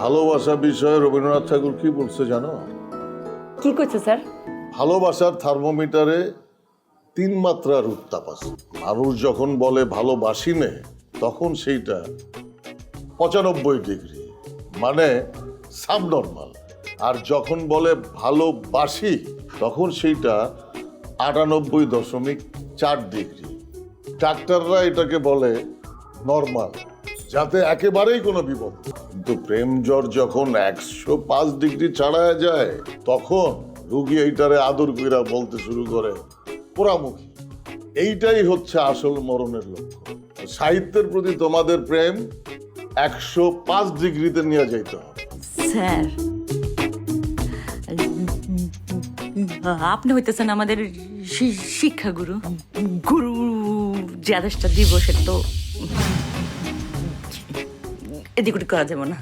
ভালোবাসা বিষয়ে রবীন্দ্রনাথ ঠাকুর কি বলছে জানো? কি করছে স্যার? ভালোবাসার থার্মোমিটারে তিন মাত্রার উত্তাপ আছে। মানুষ যখন বলে ভালোবাসি নে তখন সেইটা পঁচানব্বই ডিগ্রি মানে সাবনর্মাল। আর যখন বলে ভালোবাসি তখন সেইটা আটানব্বই দশমিক চার ডিগ্রি। ডাক্তাররা এটাকে বলে নর্মাল যাতে একেবারেই কোনো বিপদ। কিন্তু প্রেম জ্বর যখন একশো পাঁচ ডিগ্রি ছাড়ায় যায়, তখন রুগী এইটারে আদর কইরা বলতে শুরু করে, পোড়ামুখী। এইটাই হচ্ছে আসল মরণের লক্ষ্য সাহিত্যের প্রতি তোমাদের প্রেম একশো পাঁচ ডিগ্রিতে নিয়ে যাইতে হবে। স্যার, আপনি হইতেছেন আমাদের শিক্ষাগুরু। গুরু যে আদেশটা দিব সেটা তো এদিক ওদিক করা যাবে না।